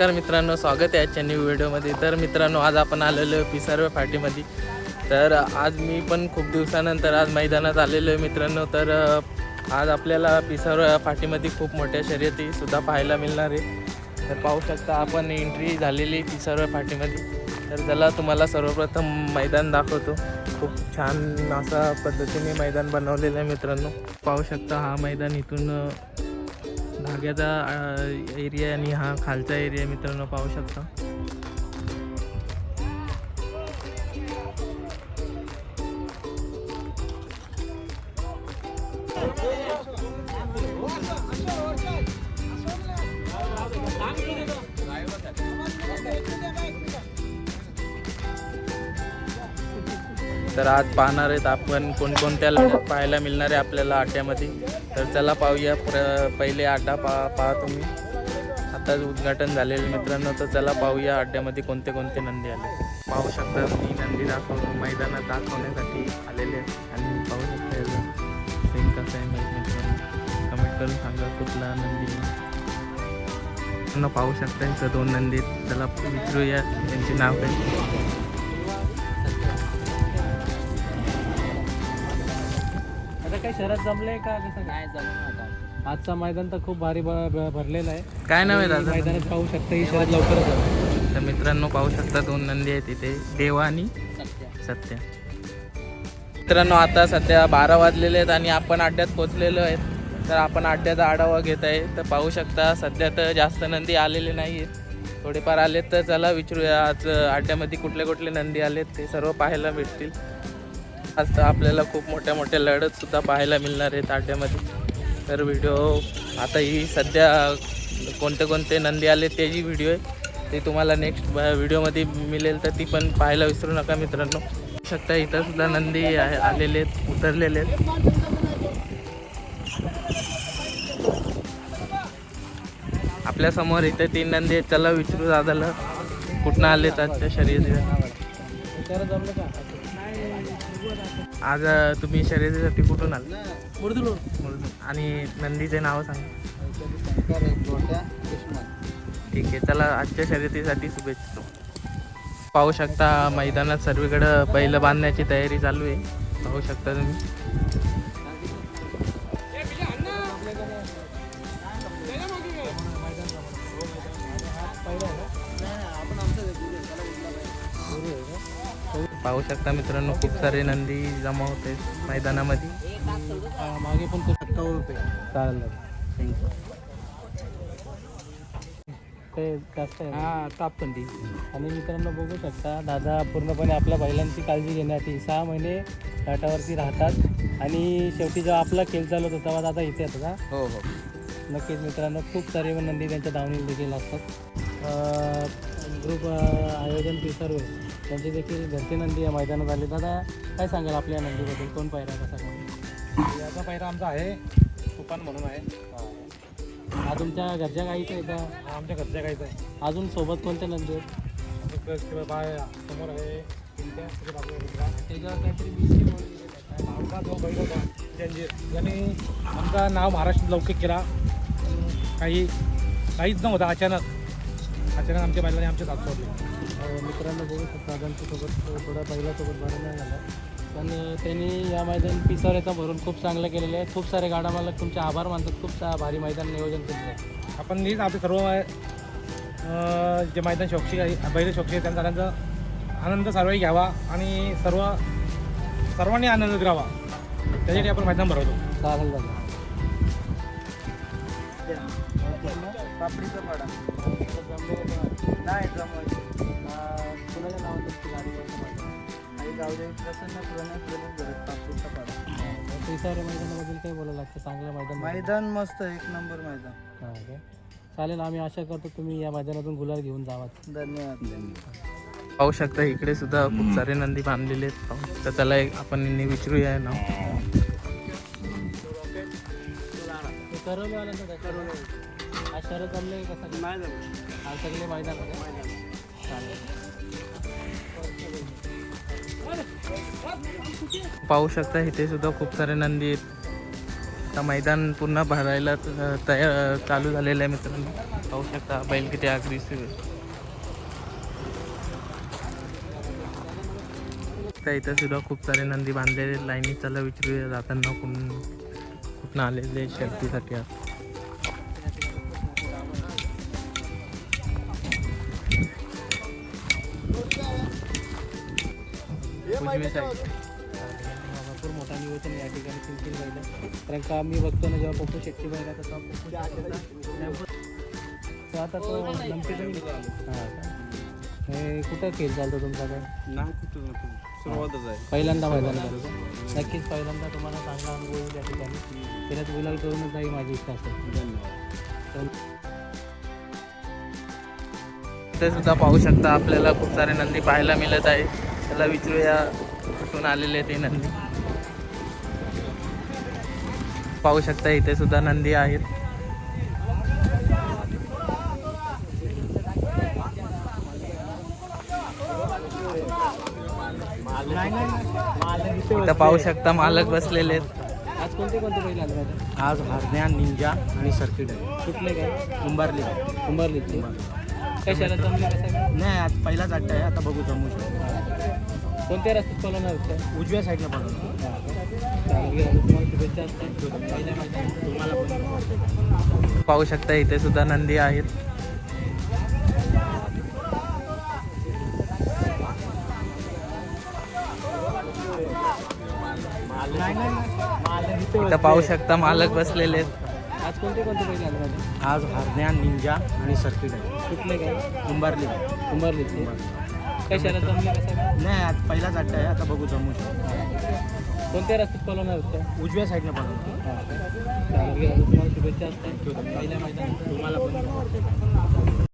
नमस्कार मित्रांनो स्वागत आहे आजच्या न्यू व्हिडिओमध्ये तर मित्रांनो आज आपण आलेलो आहे पिसारवे फाटीमध्ये. तर आज मी पण खूप दिवसानंतर आज मैदानात आलेलो आहे मित्रांनो. तर आज आपल्याला पिसारवे फाटीमध्ये खूप मोठ्या शर्यतीसुद्धा पाहायला मिळणार आहे. तर पाहू शकता आपण एंट्री झालेली पिसारवे फाटीमध्ये. तर त्याला तुम्हाला सर्वप्रथम मैदान दाखवतो. खूप छान असा पद्धतीने मैदान बनवलेलं आहे मित्रांनो. पाहू शकता हा मैदान इथून धाग्याचा एरिया आणि हा खालचा एरिया मित्रांनो पाहू शकता. तर आज पाहणार आहेत आपण कोणकोणत्या लढ्यात पाहायला मिळणार आहे आपल्याला आट्यामध्ये. तर चला पाहूया. प्र पहिले आटा पा पाहा तुम्ही. आताच उद्घाटन झालेलं मित्रांनो तर चला पाहूया अड्ड्यामध्ये कोणते कोणते नंदी आले. पाहू शकता मी नंदी दाखव मैदानात दाखवण्यासाठी आलेले आहेत. आणि पाहू शकता सेम कसं आहे मित्रांनो कमेंट करून सांगा कुठला नंदी पाहू शकता इथं दोन नंदी आहेत. चला विचारूया त्यांची नाव काय. काही शहरात जमलंय का? कसं काय? आजचा मैदान तर खूप भारी भरलेलं आहे. काय नाव आहे आणि दादा? मैदानात पाहू शकता ही शहरात लवकरच. तर मित्रांनो पाहू शकता दोन नंदी आहेत इथे देवा आणि सत्य. मित्रांनो आता सध्या बारा वाजलेले आहेत आणि आपण अड्ड्यात पोचलेलो आहेत. तर आपण अड्ड्याचा आढावा घेत आहे. तर पाहू शकता सध्या तर जास्त नंदी आलेले नाही आहेत थोडेफार आलेत तर चला विचारूया आज अड्ड्यामध्ये कुठले कुठले नंदी आलेत ते सर्व पाहायला भेटतील. आज तर आपल्याला खूप मोठ्या मोठ्या लढत सुद्धा पाहायला मिळणार आहेत आड्यामध्ये तर व्हिडिओ आता ही सध्या कोणते कोणते नंदी आले त्याची व्हिडिओ आहे. ती तुम्हाला नेक्स्ट व्हिडिओमध्ये मिळेल तर ती पण पाहायला विसरू नका मित्रांनो. शकता इथंसुद्धा नंदी आहे- आलेले आहेत उतरलेले आहेत. आपल्यासमोर इथे तीन नंदी आहेत. चला विचारू दादाला. कुठनं आलेत आजच्या शरीर जमलं का? आज तुम्ही शर्यतीसाठी कुठून आले? मुर्दुलो आणि नंदीचे नाव सांगा. ठीक आहे चला आजच्या शर्यतीसाठी शुभेच्छा पाहू शकता मैदानात सर्वीकडं बैल बांधण्याची तयारी चालू आहे. पाहू शकता तुम्ही. पाहू शकता मित्रांनो खूप सारे नंदी जमा होते मैदानामध्ये. हा, मागे पण तो चालेल. ते जास्त आहे. हा आणि मित्रांनो बघू शकता दादा पूर्णपणे आपल्या बैलांची काळजी घेण्यासाठी सहा महिने घाटावरती राहतात. आणि शेवटी जेव्हा आपला खेळ चालू होतो तेव्हा दादा इथे येतात का हो हो. नक्कीच मित्रांनो खूप सारे नंदी त्यांच्या दावणीला देखील असतात ग्रुप आयोजन पिसर्व त्यांचे देखील घरचे नंदी या मैदानात आले. दादा काय सांगाल आपल्या नंदीबद्दल? कोण पायरा कसा याचा पहिला आमचा आहे. तुफान म्हणून आहे. हा तुमच्या घरच्या गाईचं आहे का? आमच्या घरच्या गायचा आहे. अजून सोबत कोणते नंदी आहेत? समोर आहे. त्याच्यावर काहीतरी आमचा होता यांनी नाव महाराष्ट्रात लौकिक केला. काही काहीच नव्हतं. अचानक अचानक आमच्या बैलाने आमच्या सोडले. अं, मित्रांनो बघू शकता दादांच्यासोबत थोडा पहिल्यासोबत बरं नाही झाला पण त्यांनी या मैदान पिसाऱ्याचा भरून खूप चांगलं केलेलं आहे. खूप सारे गाडा मालक तुमचे आभार मानतात. खूप सा- भारी मैदान नियोजन केलेलं आहे. आपण नीच आपले सर्व अं, जे मैदान शोक्षी आहे बैल शोक्षी आहे त्यांचा त्यांचा आनंद सर्वही घ्यावा आणि सर्व सर्वांनी आनंद घ्यावा त्यासाठी आपण मैदान भरवतो. चालेल दादा पापडीचा पाडा नाही कुणाच्या प्रसन्न प्रणय प्रणय पाडा मैदानाबद्दल काय बोलायला लागतं चांगलं मैदान. मैदान मस्त एक नंबर मैदान. हा काय चालेल आम्ही आशा करतो तुम्ही या मैदानातून गुलाल घेऊन जावाच धन्यवाद. पाहू शकता इकडे सुद्धा खूप सारे नंदी बांधलेले आहेत. पाहू शकता त्याला एक आपण यांनी विचारूया नाव. करवलं आलं तर करवलं आज शरद जमले कसं? नाही जमलं आज सगळे मैदान होते चालेल. पाहू शकता इथे सुद्धा खूप सारे नंदी आहेत. मैदान पुन्हा भरायला तयार चालू झालेलं आहे मित्रांनो. पाहू शकता बैल किती अग्रेसिव्ह इथं सुद्धा खूप सारे नंदी बांधलेले लाईनी लाईनीत चला जाताना कुण कुठनं आलेले शर्तीसाठी आज. उजवी. भरपूर मोठा नियोजन या ठिकाणी बैल. कारण का मी बघतो ना जेव्हा पप्पू शेट्टी बैल आता तेव्हा पप्पू शेट्टीचा तो आता तो हां कुठं खेळ चालतो तुमचा काय? सुरुवातच आहे. पहिल्यांदा मैदान नक्कीच पहिल्यांदा तुम्हाला चांगला अनुभव येईल या ठिकाणी. त्याच्यात गुलाल करूनच जाईल माझी इच्छा असेल. तर इथे सुद्धा पाहू शकता आपल्याला खूप सारे नंदी पाहायला मिळत आहे. त्याला विचारूया कुठून आलेले ते नंदी. पाहू शकता इथे सुद्धा नंदी आहेत. इथं पाहू शकता मालक बसलेले आहेत. आज कोणते कोणते बैल आले आज हरण्या निंजा आणि सर्किट आहे कुठले काय? कुंभारली. कुंभारलीचे. कशाला जमले नाही आज पहिलाच अड्डा आहे आता बघू जमू शकतो. कोणत्या रस्त्यात पळवणार काय उजव्या साईडला शुभेच्छा तुम्हाला पण पाहू शकता इथे सुद्धा नंदी आहेत. इथं पाहू शकता मालक बसलेले आहेत. आज कोणते कोणते बैल आले माझे आज हरण्या निंजा आणि सर्किट आहे कुठले काय कुंभारली. कुंभारलीचे कशाला जमले कसं नाही आज पहिलाच अड्डा आहे. आता बघू जमू. शकतो कोणत्या रस्त्यात पळवणार काय उजव्या साईडला बघा चालेल. तुम्हाला शुभेच्छा असतात. पहिल्या मैदानात. तुम्हाला पण.